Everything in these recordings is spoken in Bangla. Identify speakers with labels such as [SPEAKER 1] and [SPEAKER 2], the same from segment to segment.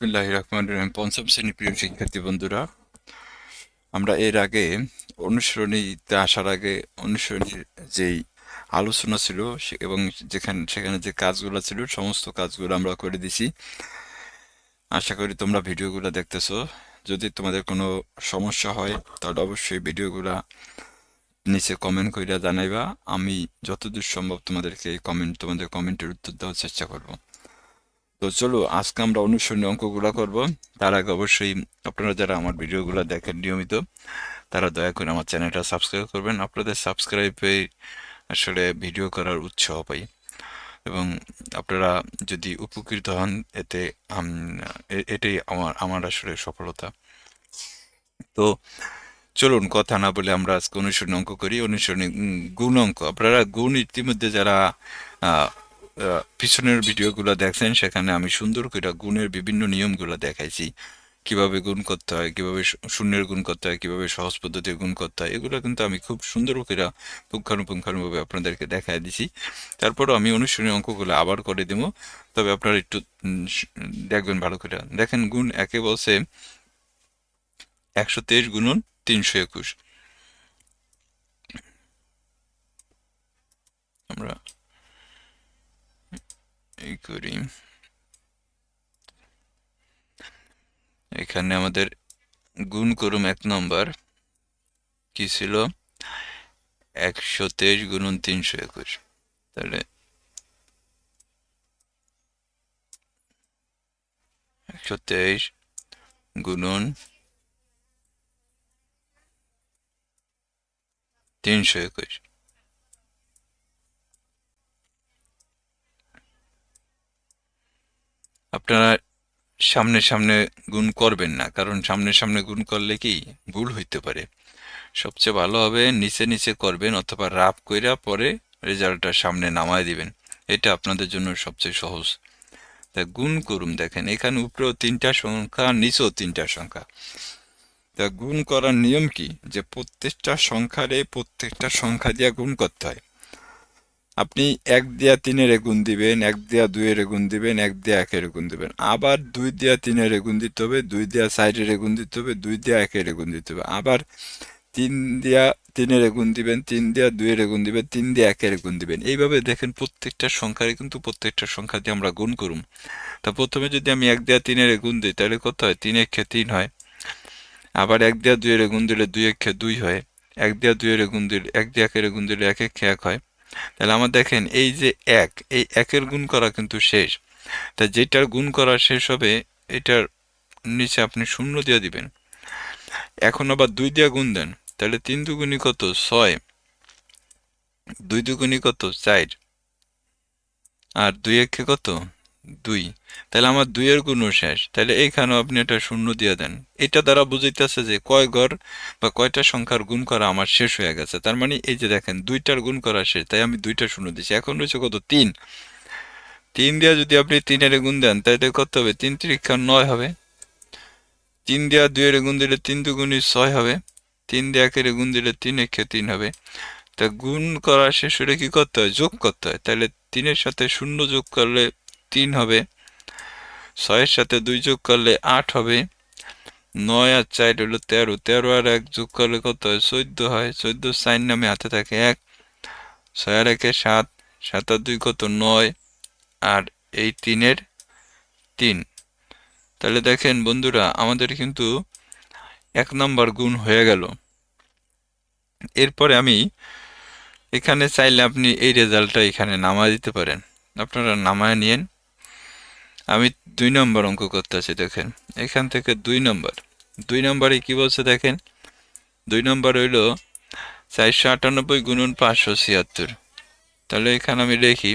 [SPEAKER 1] বিসমিল্লাহ রহমান রহিম। পঞ্চম শ্রেণি প্রিয় শিক্ষার্থী বন্ধুরা, আমরা এর আগে অনুসরণীতে আসার আগে অনুসরণীর যেই আলোচনা ছিল এবং যেখানে সেখানে যে কাজগুলো ছিল, সমস্ত কাজগুলো আমরা করে দিছি। আশা করি তোমরা ভিডিওগুলো দেখতেছো। যদি তোমাদের কোনো সমস্যা হয়, তাহলে অবশ্যই ভিডিওগুলা নিচে কমেন্ট কইরা জানাইবা। আমি যতদূর সম্ভব তোমাদেরকে কমেন্ট তোমাদের কমেন্টের উত্তর দেওয়ার চেষ্টা করব। তো চলো, আজকে আমরা অনুসরণী অঙ্কগুলো করব। তার আগে অবশ্যই আপনারা যারা আমার ভিডিওগুলো দেখেন নিয়মিত, তারা দয়া করে আমার চ্যানেলটা সাবস্ক্রাইব করবেন। আপনাদের সাবস্ক্রাইবে আসলে ভিডিও করার উৎসাহ পাই। এবং আপনারা যদি উপকৃত হন, এতে এটাই আমার আমার আসলে সফলতা। তো চলুন, কথা না বলে আমরা আজকে অনুসরণী অঙ্ক করি। অনুসরণী গুণ অঙ্ক। আপনারা গুণ ইতিমধ্যে যারা পিছনের ভিডিওগুলো দেখছেন, সেখানে আমি সুন্দর করে গুণের বিভিন্ন নিয়মগুলো দেখাইছি। কীভাবে গুণ করতে হয়, কীভাবে শূন্যের গুণ করতে হয়, কীভাবে সহজ পদ্ধতির গুণ করতে হয়, এগুলো কিন্তু আমি খুব সুন্দর করে পুঙ্খানুপুঙ্খানুভাবে আপনাদেরকে দেখাই দিছি। তারপরও আমি অনুসরণী অঙ্কগুলো আবার করে দেবো। তবে আপনারা একটু দেখবেন ভালো করে। দেখেন, গুণ একে বলছে একশো তেইশ গুণন তিনশো একুশ। আমরা করি এখানে আমাদের গুণ করুম এক নম্বর। কি ছিল? একশো তেইশ গুণন তিনশো একুশ। তাহলে একশো তেইশ গুণন তিনশো একুশ। আপনারা সামনে সামনে গুণ করবেন না, কারণ সামনে সামনে গুণ করলে কি ভুল হইতে পারে। সবচেয়ে ভালো হবে নিচে নিচে করবেন অথবা রাফ কইরা পরে রেজাল্টটা সামনে নামায় দিবেন। এটা আপনাদের জন্য সবচেয়ে সহজ। তা গুণ করুন, দেখেন, এখানে উপরেও তিনটা সংখ্যা, নিচেও তিনটা সংখ্যা। তা গুণ করার নিয়ম কি? যে প্রত্যেকটা সংখ্যারে প্রত্যেকটা সংখ্যা দিয়ে গুণ করতে হয়। আপনি এক দিয়া তিনের গুণ দিবেন এক দিয়া দুইয়ের গুণ দিবেন এক দিয়া একের গুণ দিবেন আবার দুই দিয়া তিনের গুণ দিতে হবে দুই দিয়া চারের গুণ দিতে হবে দুই দিয়া একের গুণ দিতে হবে আবার তিন দিয়া তিনের গুণ দিবেন তিন দিয়া দুইয়ের গুণ দিবেন তিন দিয়া একের গুণ দিবেন এইভাবে দেখেন প্রত্যেকটা সংখ্যারে কিন্তু প্রত্যেকটা সংখ্যা দিয়ে আমরা গুণ করুম তা প্রথমে যদি আমি এক দিয়া তিনের গুণ দিই তাহলে কত হয় তিন একে তিন হয় আবার এক দিয়া দুইয়ের গুণ দিলে দুই একে দুই হয় এক দিয়া দুইয়ের গুণ দিলে এক দিয়া একের গুণ দিলে এক একে এক হয় তাহলে আমার দেখেন, এই যে এক, এই একের গুণ করা কিন্তু শেষ। তা যেটার গুণ করা শেষ হবে, এটার নিচে আপনি শূন্য দিয়ে দিবেন। এখন আবার দুই দিয়ে গুণ দেন, তাহলে তিন দুগুণি কত? ছয়। দুই দুগুণি কত? চার। আর দুই একে কত? দুই। তাহলে আমার দুইয়ের গুণও শেষ। তাহলে এইখানেও আপনি একটা শূন্য দিয়ে দেন। এটা দ্বারা বুঝাইতেছে যে কয় ঘর বা কয়টা সংখ্যার গুণ করা আমার শেষ হয়ে গেছে। তার মানে এই যে দেখেন, দুইটার গুণ করা শেষ, তাই আমি দুইটা শূন্য দিচ্ছি এখন রয়েছে কত? তিন। তিন দিয়ে যদি আপনি তিনের গুণ দেন, তাহলে কত হবে? তিন তিরিক্ষা নয় হবে। তিন দিয়া দুইয়ের গুণ দিলে তিন দুগুণই ছয় হবে। তিন দিয়ে একের গুণ দিলে তিন একে তিন হবে। তা গুণ করা শেষ হলে কি করতে হয়? যোগ করতে হয়। তাহলে তিনের সাথে শূন্য যোগ করলে তিন হবে। ছয়ের সাথে দুই যোগ করলে আট হবে। নয় আর চার হলো তেরো। তেরো আর এক যোগ করলে কত হয়? চোদ্দ হয়। চোদ্দ সাইন নামে হাতে থাকে এক। ছয় আর একে সাত। সাত আর দুই কত? নয়। আর এই তিনের তিন। তাহলে দেখেন বন্ধুরা, আমাদের কিন্তু এক নাম্বার গুণ হয়ে গেল। এরপরে আমি এখানে চাইলে আপনি এই রেজাল্টটা এখানে নামায় দিতে পারেন। আপনারা নামায় নিয়েন। আমি দুই নম্বর অঙ্ক করতেছি দেখেন। এখান থেকে দুই নম্বর। দুই নম্বরে কি বলছে দেখেন? দুই নম্বর হইল চারশো আটানব্বই গুণন পাঁচশো ছিয়াত্তর। তাহলে এখানে আমি লিখি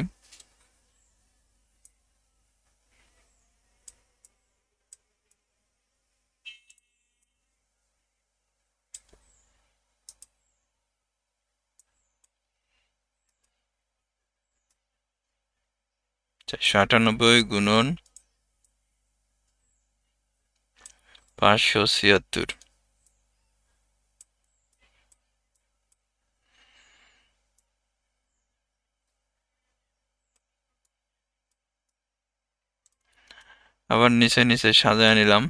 [SPEAKER 1] চারশো আটানব্বই গুণন পাঁচশো ছিয়াত্তর। আবার নিচে নিচে সাজায় নিলাম।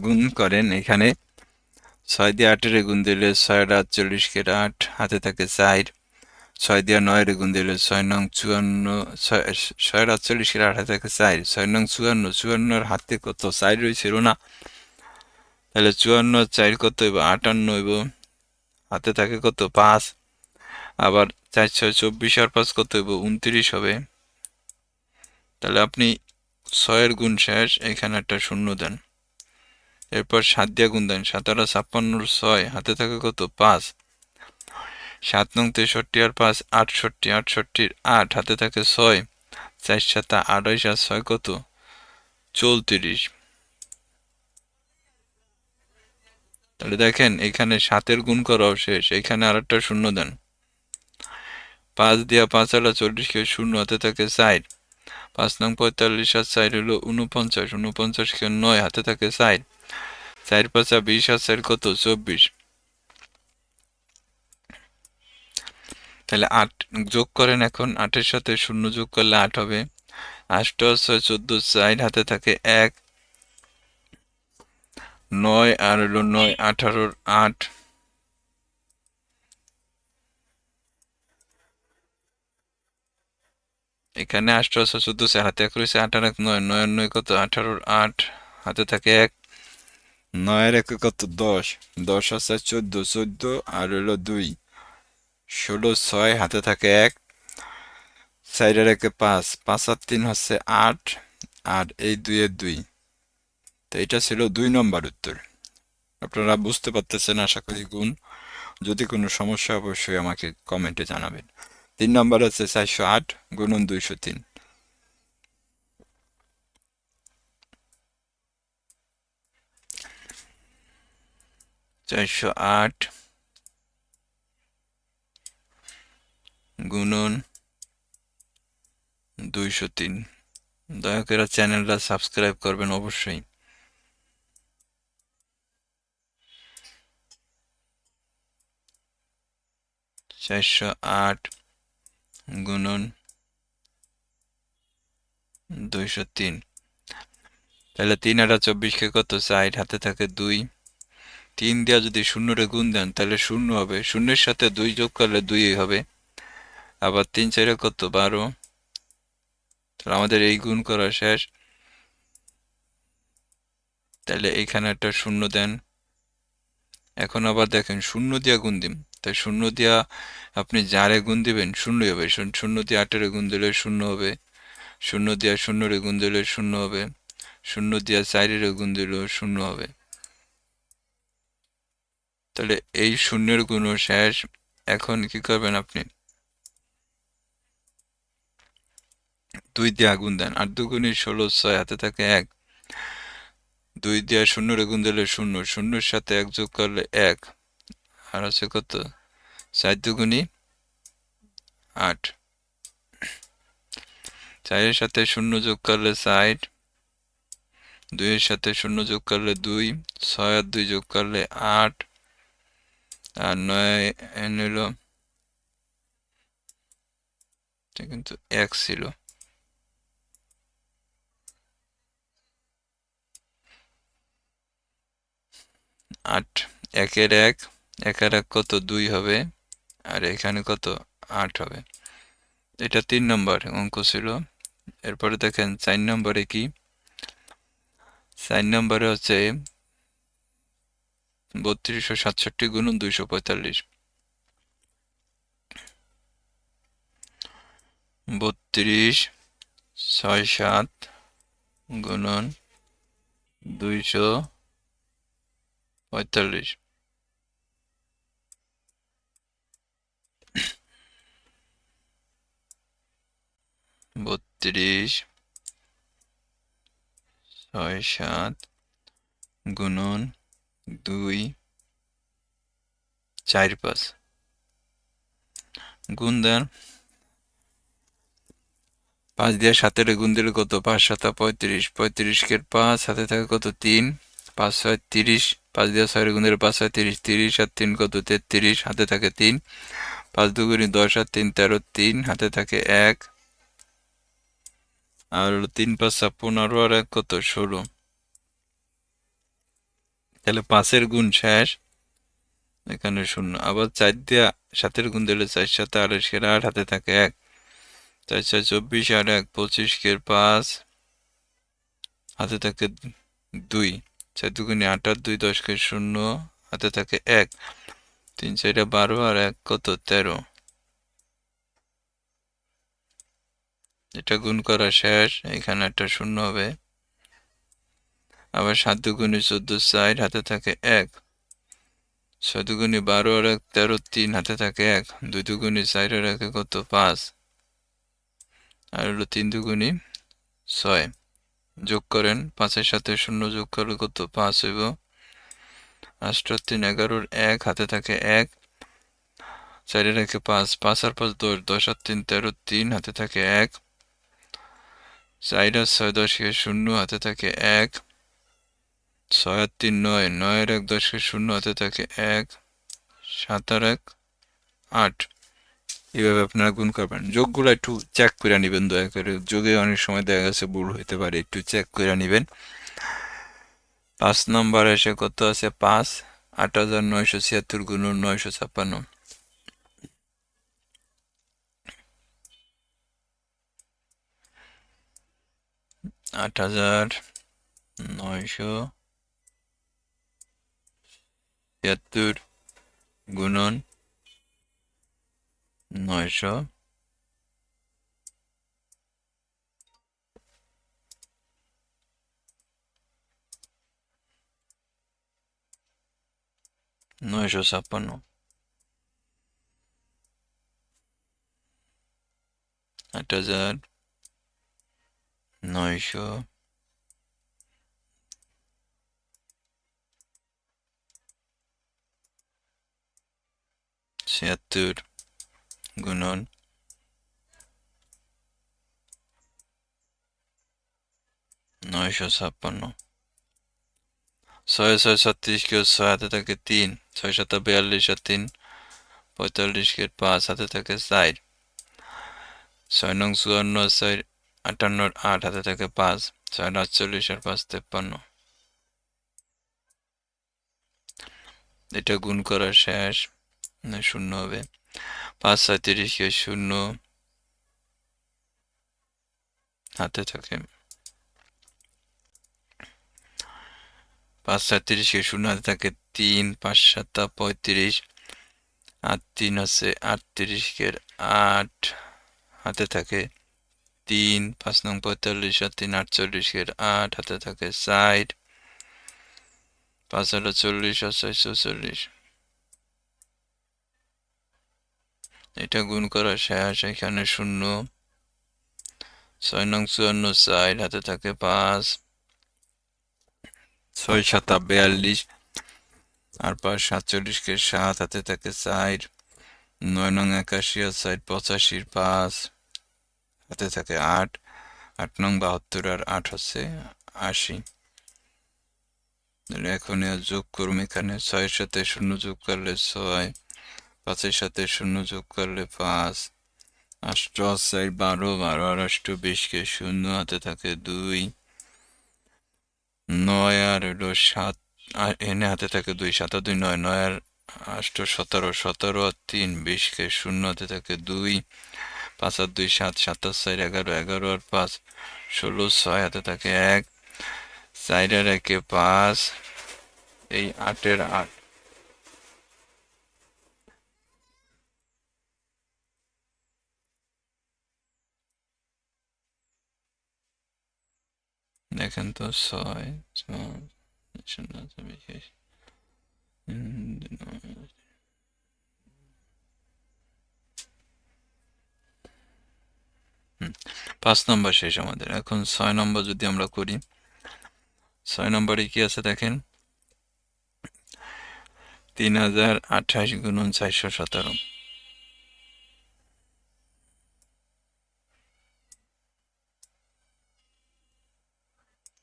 [SPEAKER 1] গুণ করেন এখানে। ছয় দিয়ে আটের গুণ দিলে ছয় আট আটচল্লিশ কেটে আট হাতে থাকে চার ছয় দিয়ে নয়ের গুণ দিলে ছয় নং চুয়ান্ন ছয় ছয় আটচল্লিশ কেটে আট হাতে থাকে চার ছয় নং চুয়ান্ন চুয়ান্নর হাতে কত? চার রয়েছিল না। তাহলে চুয়ান্ন চার কত হইব? আটান্ন হইব। হাতে থাকে কত? পাঁচ। আবার চার, ছয় চব্বিশ আর পাঁচ কত হইব? উনত্রিশ হবে। তাহলে আপনি ছয়ের গুণ শেষ, এখানে একটা শূন্য দেন। এরপর সাত দিয়ে গুণ দেন সাতারা ছাপ্পান্নর ছয়, হাতে থাকে কত? পাঁচ। সাত নং তেষট্টি আর পাঁচ, আটষট্টি, আটষট্টির আট, হাতে থাকে ছয়। চার সাতা আড়াইশ আর ছয় কত? চৌত্রিশ। তাহলে দেখেন, এখানে সাতের গুণ করাও শেষ, এখানে আর একটা শূন্য দেন। পাঁচ দিয়া পাঁচ আলা চল্লিশকে শূন্য, হাতে থাকে চার পাঁচ নং পঁয়তাল্লিশ আর চার হলো উনপঞ্চাশ উনপঞ্চাশকে নয়, হাতে থাকে চার। চার পাঁচা বিশ আর চার কত? চব্বিশ। তাহলে আট যোগ করেন এখন, আটের সাথে শূন্য যোগ করলে আট হবে। আট ছয় চোদ্দ, চার হাতে থাকে এক। নয় আর হলো নয়, আঠারোর আট। এখানে আষ্টশো চোদ্দ হাতে এক রয়েছে আঠারো এক নয় নয় নয় কত? আঠারোর আট, হাতে থাকে এক, নয়ের এক কত? দশ দশ আছে চোদ্দ চোদ্দ, আর হলো দুই, ষোলো, ছয়, হাতে থাকে এক, চারের একে পাঁচ পাঁচ আর তিন হচ্ছে আট, আর এই দুইয়ের দুই। তো এটা ছিল দুই নম্বর উত্তর। আপনারা বুঝতে পারতেছেন, আশা করি গুণ। যদি কোনো সমস্যা অবশ্যই আমাকে কমেন্টে জানাবেন। তিন নম্বর হচ্ছে চারশো আট গুণন দুইশো তিন। চারশো আট গুণন দুইশো তিন। দয়া করে চ্যানেলটা সাবস্ক্রাইব করবেন অবশ্যই। চারশো আট গুণন দুইশো তিন। তাহলে তিন আটা চব্বিশকে কত? সাইড হাতে থাকে দুই। তিন দিয়া যদি শূন্যরে গুণ দেন, তাহলে শূন্য হবে। শূন্যের সাথে দুই যোগ করলে দুই হবে। আবার তিন চারে কত? বারো। তাহলে আমাদের এই গুণ করা শেষ। তাহলে এইখানে একটা শূন্য দেন। এখন আবার দেখেন, শূন্য দিয়া গুণ দিন। তাই শূন্য দিয়া আপনি যারে গুণ দিবেন শূন্যই হবে। শূন্য দিয়ে আটের গুণ দিলে শূন্য হবে। শূন্য দিয়া শূন্যর গুণ দিলে শূন্য হবে। শূন্য দিয়া চারের গুণ দিলেও শূন্য হবে। তাহলে এই শূন্যের গুণ শেষ। এখন কি করবেন আপনি? দুই দিয়ে আগুন দেন। আর দুগুণি ষোলো, ছয়, হাতে থাকে এক। দুই দিয়ে শূন্যর গুণ দিলে শূন্য। শূন্যর সাথে এক যোগ করলে এক। আর আছে কত? চার দুগুণি আট। চারের সাথে শূন্য যোগ করলে চার দুইয়ের সাথে শূন্য যোগ করলে দুই। ছয় আর দুই যোগ করলে আট। আর নয় নিল। কিন্তু এক ছিল। আট। একের এক। একের এক কত দুই হবে, আর এখানে কত আট হবে। এটা তিন নম্বর অঙ্ক ছিল। এরপরে দেখেন, চার নম্বরে কি? চার নম্বরে হচ্ছে বত্রিশশো সাতষট্টি গুণন দুইশো পঁয়তাল্লিশ। বত্রিশ, ছয়, সাত গুণন দুইশো পঁয়তাল্লিশ। বত্রিশ, ছয়, সাত, গুণন দুই, চার, পাঁচ। গুণ দেন পাঁচ দিয়ে সাতের গুণ দিলে কত? পাঁচ, সাতা পঁয়ত্রিশ। পঁয়ত্রিশকে পাঁচ হাতে থাকে কত? তিন। পাঁচ, ছয়, তিরিশ। পাঁচ দিয়ে ছয় গুণের পাঁচ হয় তিরিশ। তিরিশ আর তিন কত? তেত্রিশ। হাতে থাকে তিন। পাঁচ দুগুণি দশ আর তিন তেরো, তিন। হাতে থাকে এক। আর তিন পাঁচ পনেরো আর এক কত? ষোলো। তাহলে পাঁচের গুণ শেষ। এখানে শূন্য। আবার চার দিয়া সাতের গুণ দিলে চার সাথে আড়াইশ কের আট, হাতে থাকে এক। চার চার চব্বিশ আর এক পঁচিশ কের পাঁচ। হাতে থাকে দুই। চার দুগুণে আট আর দুই দশ কের শূন্য। হাতে থাকে এক। তিন চারটা বারো আর এক কত? তেরো। এটা গুণ করা শেষ, এখানে একটা শূন্য হবে। আবার সাত দুগুণে চোদ্দ চার, হাতে থাকে এক। ছয় দুগুণে বারো আর এক, তেরো তিন, হাতে থাকে এক। দুই দুগুণে চার আর একে কত? পাঁচ। আর হলো তিন দুগুণে ছয়। যোগ করেন, পাঁচের সাথে শূন্য যোগ করলে কত? পাঁচ হইব। আষ্ট তিন, এগারোর এক, হাতে থাকে এক। চারে রেখে পাঁচ পাঁচ আর পাঁচ দশ দশ আর তিন, তেরো তিন, হাতে থাকে এক। চার ছয় দশকে শূন্য হাতে থাকে এক, ছয় আর তিন নয়, নয়ের এক দশকে শূন্য হাতে থাকে এক সাত আর এক, আট। এভাবে আপনারা গুণ করবেন। যোগগুলো একটু চেক করে নেবেন, দয়া করে। যোগে অনেক সময় দেখা গেছে ভুল হইতে পারে, একটু চেক করে নেবেন। পাঁচ নম্বর এসে কত আছে? পাঁচ, আট হাজার নয়শো ছিয়াত্তর গুণ নয়শো ছাপ্পান্ন। আট হাজার নয়শো ছিয়াত্তর গুণন নয়শো নয়শো ছাপ্পান্ন আট হাজার নয়শো ছিয়াত্তর গুণন নয়শো ছাপ্পান্ন ছয় ছয় ছত্রিশ কেউ ছয় হাতে থাকে তিন ছয় সাত বিয়াল্লিশ আর তিন পঁয়তাল্লিশ কে পাঁচ হাতে থাকে চার ছয় নং চুয়ান্ন ছয় আটান্ন আট হাতে থাকে পাঁচ, ছয় আটচল্লিশ আর পাঁচ, তেপ্পান্ন। এটা গুণ করা শেষ শূন্য হবে। পাঁচ ছয় শূন্য। হাতে থাকে। পাঁচ ছয় শূন্য, হাতে থাকে তিন, পাঁচ সাতটা পঁয়ত্রিশ। আর তিন হচ্ছে আটত্রিশকে আট, হাতে থাকে তিন, পাঁচ নং পঁয়তাল্লিশ আর তিন, আটচল্লিশ কে আট, হাতে থাকে ষাট। পাঁচ হলো চল্লিশ আর ছয়, চৌচল্লিশ। এটা গুণ করা শেষ, এখানে শূন্য। ছয় নং চুয়ান্ন চার হাতে থাকে পাঁচ। ছয় সাতা বিয়াল্লিশ। আর পাঁচ সাতচল্লিশকে সাত, হাতে থাকে চার নয় নং একাশি আর চার পঁচাশির পাঁচ। হাতে থাকে আট আট নং বাহাত্তর আর আট হচ্ছে আশি। এখন যোগ করুন এখানে ছয়ের সাথে শূন্য যোগ করলে ছয়, পাঁচের সাথে শূন্য যোগ করলে পাঁচ আষ্ট চার বারো বারো আর অষ্ট বিশকে শূন্য হাতে থাকে দুই, নয় আর হলো সাত এনে হাতে থাকে দুই, সাত দুই নয় নয় আর আষ্ট সতেরো সতেরো আর তিন বিশকে শূন্য হাতে থাকে দুই পাঁচ আর দুই সাত সাতাশ চার এগারো এগারো আর পাঁচ ষোলো ছয় হাতে থাকে এক চার আর একে পাঁচ এই আটের আট দেখেন তো ছয় ছয় শূন্য বিশেষ পাঁচ নম্বর শেষ আমাদের এখন ছয় নম্বর যদি আমরা করি, ছয় নম্বরে কি আছে দেখেন? তিন হাজার আঠাশ গুণন চারশো সতেরো।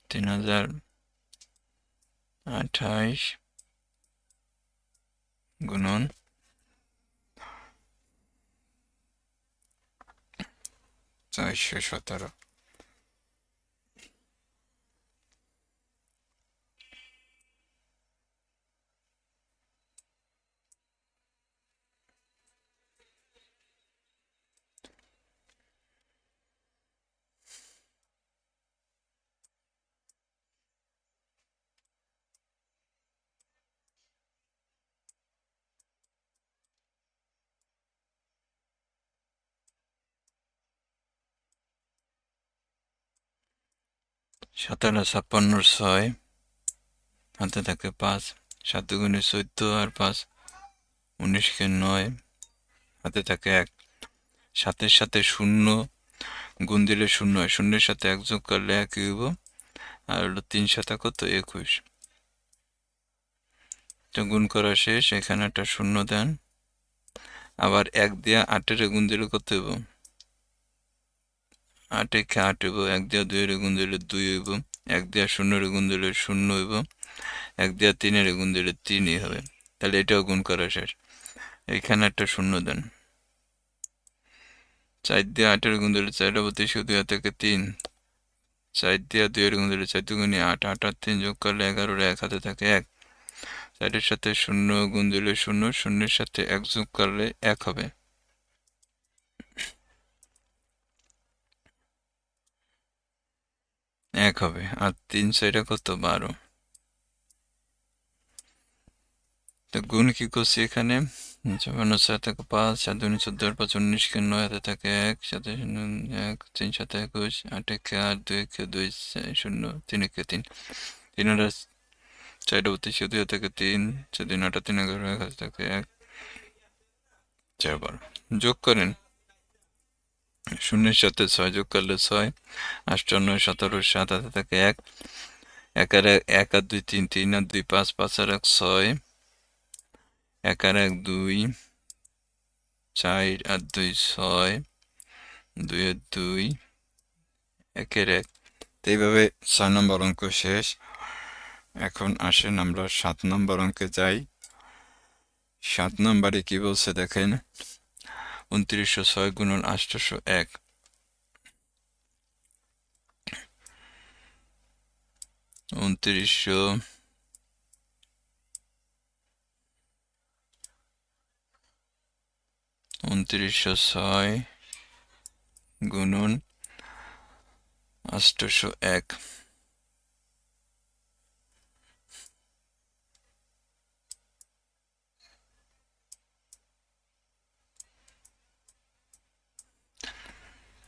[SPEAKER 1] তিন হাজার আঠাইশ গুণন চারশো সতেরো সাতান্ন ছাপ্পান্ন ছয় হাতে থাকে পাঁচ সাত গুণে চোদ্দ আর পাঁচ, উনিশকে নয়, হাতে থাকে এক। সাতের সাথে শূন্য, গুণ দিলে শূন্য হয়। শূন্যের সাথে এক যোগ করলে এক হইব আর হলো তিন সাথে কত? একুশ। তো গুণ করা শেষ, এখানে একটা শূন্য দেন। আবার এক দিয়ে আটের গুণ দিলে কত হইব? আট একে আট হইব, এক দিয়া দুইয়ের গুণ দিলে দুই হইব, এক দিয়া শূন্যের গুণ দিলে শূন্য হইব, এক দিয়া তিনের গুণ দিলে তিনই হবে। তাহলে এটাও গুণ করা শেষ। এখানে একটা শূন্য দেন। চার দিয়ে আটের গুণ দিলে চার বত্রিশ, দুই থেকে তিন। চার দিয়ে দুইয়ের গুণ দিলে চার দুগুণে আট আট আর তিন যোগ করলে এগারোর এক হাতে থাকে এক। চারের সাথে শূন্য গুণ দিলে শূন্য, শূন্যের সাথে এক যোগ করলে এক হবে এক হবে, আর তিন ছয়টা কত? বারো। তো গুণ কি করছি এখানে? চৌবান্ন ছয় থেকে পাঁচ, সাত দুই চোদ্দ পাঁচ উনিশকে নয় হাতে থাকে এক সাথে শূন্য, এক, তিন সাথে একুশ, আট, একে আট, দুই, একে দুই শূন্য, তিন, একে তিন। তিন আটা, চারটা বত্রিশ দুই থেকে তিন, চার তিন আটা তিন, এগারো, এক হাতে থাকে এক, চার, বারো। যোগ করেন। শূন্যের সাথে ছয় যোগ করলে ছয়। আটান্ন সতেরো, সাত হাতে থাকে এক। এক আর এক আর দুই, তিন তিন আর দুই, পাঁচ পাঁচ আর এক ছয়। এক আর এক, দুই, চার আর দুই, ছয়। দুই আর দুই, একের এক। তো এইভাবে ছয় নম্বর অঙ্ক শেষ। এখন আসেন আমরা সাত নম্বর অঙ্কে যাই। সাত নম্বরে কি বলছে দেখেন? উনত্রিশশো ছয় গুণন আটশোশো এক। উনত্রিশশো উনত্রিশশো ছয় গুণন আষ্টশো এক।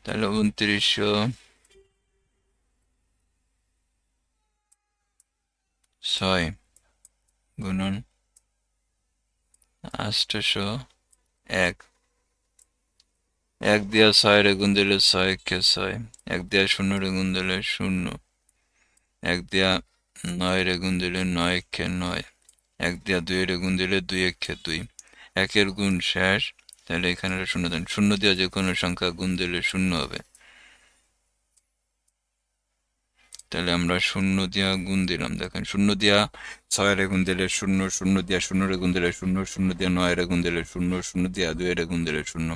[SPEAKER 1] তাহলে উনত্রিশশো ছয় গুণন আষ্টশো এক এক দিয়া ছয় রে গুণ দিলে ছয় কে ছয় এক দিয়া শূন্য রে গুণ দিলে শূন্য এক দিয়া নয় রে গুণ দিলে নয় কে নয় এক দিয়া দুই রে গুণ দিলে দুই একে দুই একের গুণ শেষ তাহলে এখানে শূন্য দেন। শূন্য দিয়া যে কোনো সংখ্যা গুণ দিলে শূন্য হবে। তাহলে আমরা শূন্য দিয়া গুণ দিলাম। দেখেন, শূন্য দিয়া ছয় রে গুণ দিলে শূন্য শূন্য দিয়া শূন্য রে গুণ দিলে শূন্য শূন্য দিয়া নয় রে গুণ দিলে শূন্য শূন্য দিয়া দুই রে গুণ দিলে শূন্য।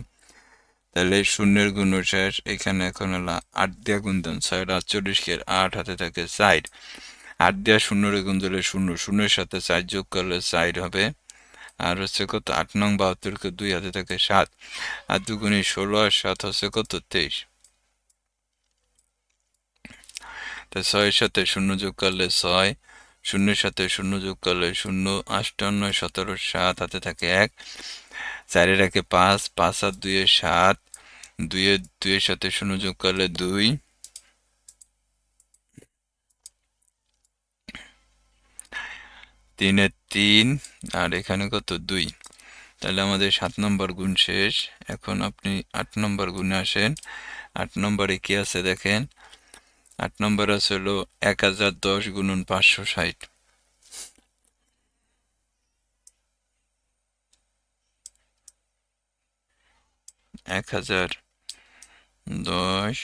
[SPEAKER 1] তাহলে শূন্যের গুণ শেষ এখানে এখন হলো আট দিয়া গুণ দেন। ছয় আটচল্লিশ কে আট হাতে থাকে সাইড আট দিয়া শূন্যরে গুণ দিলে শূন্য। শূন্যের সাথে চার যোগ করলে সাইড হবে। আর হচ্ছে কত আট নং বাহাত্তরকে দুই হাতে থাকে সাত, আর দুগুণে ষোলো, আর সাত হচ্ছে কত তেইশ। তা ছয়ের সাথে শূন্য যোগ করলে ছয়, শূন্যের সাথে শূন্য যোগ করলে শূন্য, আষ্টান্ন, সতেরো, সাত, হাতে থাকে এক। চারের একে পাঁচ পাঁচ আর দুইয়ে সাত দুইয়ের দুইয়ের সাথে শূন্য যোগ করলে দুই। তিনের তিন, আর এখানে কত? দুই। তাহলে আমাদের সাত নম্বর গুণ শেষ। এখন আপনি আট নম্বর গুণে আসেন। আট নম্বরে কি আছে দেখেন? আট নম্বর আছে হলো এক হাজার দশ গুণন পাঁচশো ষাট। এক হাজার দশ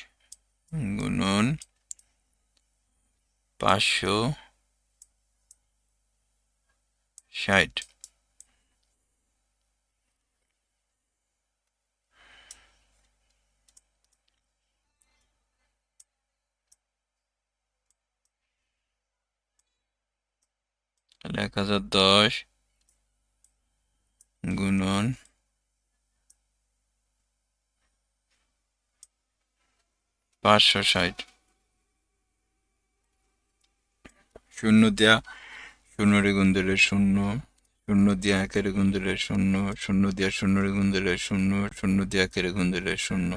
[SPEAKER 1] গুণন পাঁচশো Scheit. Alakası 4 Günün Scheit. Schön nur der. শূন্যরে গুণ দিলে শূন্য শূন্য দিয়ে একের গুণ দিলে শূন্য শূন্য দিয়া শূন্যরে গুণ দিলে শূন্য শূন্য দিয়ে একের দিলে শূন্য।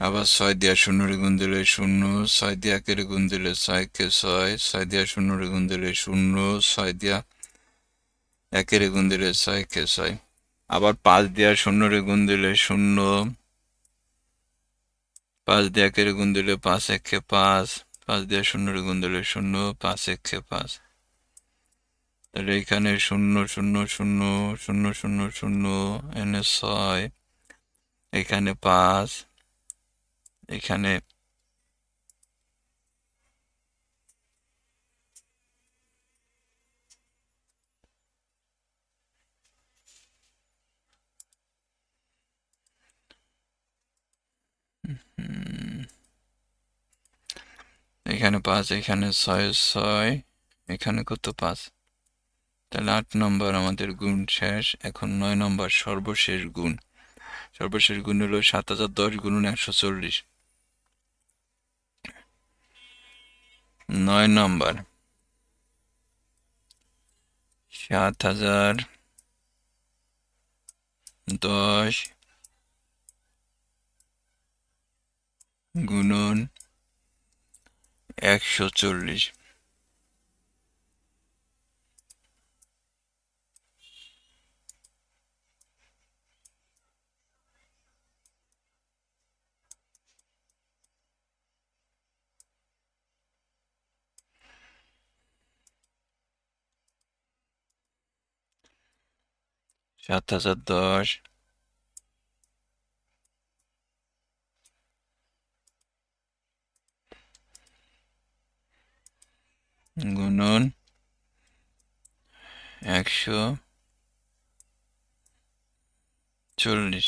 [SPEAKER 1] আবার ছয় দিয়া শূন্যরে গুণ দিলে শূন্য ছয় দিয়া একের গুণ দিলে ছয় কে ছয় ছয় দিয়া শূন্যরে গুণ দিলে শূন্য ছয় দিয়া একের গুণ দিলে ছয় কে ছয়। আবার পাঁচ দিয়া শূন্যরে গুণ দিলে শূন্য পাঁচ দিয়ে একের গুণ দিলে পাঁচ একে পাঁচ পাঁচ দিয়ে শূন্যের গুণ দিলে শূন্য পাঁচ একে পাঁচ। তাহলে এখানে শূন্য শূন্য শূন্য শূন্য শূন্য শূন্য এনে ছয়। এখানে পাঁচ। এখানে হুম, এখানে পাঁচ, এখানে ছয় ছয়, এখানে কত পাঁচ? তাহলে আট নম্বর আমাদের গুণ শেষ, এখন নয় নম্বর সর্বশেষ গুণ। সর্বশেষ গুণ হলো সাত হাজার দশ গুণন একশো চল্লিশ। নয় নম্বর। সাত হাজার দশ গুণন একশো চল্লিশ সাত হাজার দশ গুণন একশো চল্লিশ।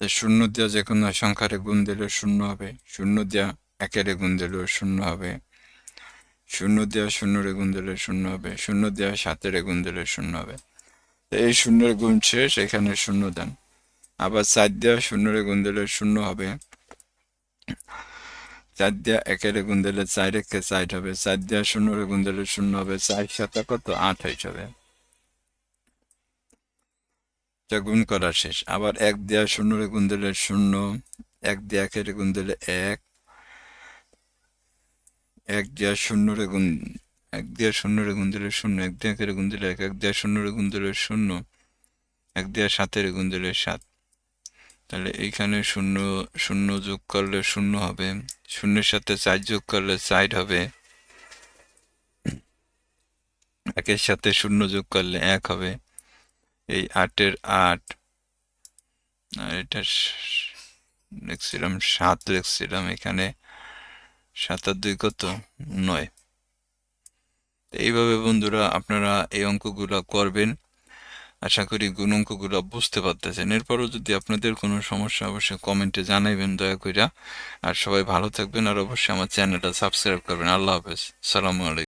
[SPEAKER 1] শূন্য দেওয়া যে কোনো সংখ্যারে গুণ দিলে শূন্য হবে। শূন্য দেওয়া একেরে গুণ দিলেও শূন্য হবে। শূন্য দেওয়া শূন্যরে গুণ দিলে শূন্য হবে। শূন্য দেওয়া সাতেরে গুণ দিলে শূন্য হবে। এই শূন্যের গুণ শেষ, এখানে শূন্য দেন। আবার চার দেওয়া শূন্যরে গুণ দিলে শূন্য হবে। চার দেওয়া একের গুণ দিলে চার একে চার হবে চার দেওয়া শূন্যরে গুণ দিলে শূন্য হবে, চার সাতা কত? আট হিসাবে যা গুণ করা শেষ। আবার এক দেয়া শূন্যরে গুণ দিলে শূন্য, এক দেয়া একের গুণ দিলে এক এক দেওয়া শূন্যরে গুণ, এক দেওয়া শূন্যরে গুণ দিলে শূন্য, এক দেওয়া একের গুণ দিলে এক এক দেয়া শূন্যরে গুণ দিলে শূন্য, এক দেয়া সাতের গুণ দিলে সাত। তাহলে এইখানে শূন্য শূন্য যোগ করলে শূন্য হবে। শূন্যের সাথে চার যোগ করলে চার হবে। একের সাথে শূন্য যোগ করলে এক হবে। এই আটের আট, আর এটা লিখছিলাম সাত, লিখছিলাম এখানে। সাত আর দুই কত? নয়। এইভাবে বন্ধুরা আপনারা এই অঙ্কগুলো করবেন। আশা করি গুণ অঙ্কগুলো বুঝতে পারতেছেন। এরপরও যদি আপনাদের কোনো সমস্যা, অবশ্যই কমেন্টে জানাইবেন দয়া কইরা। আর সবাই ভালো থাকবেন আর অবশ্যই আমার চ্যানেলটা সাবস্ক্রাইব করবেন। আল্লাহ হাফেজ। সালামু আলাইকুম।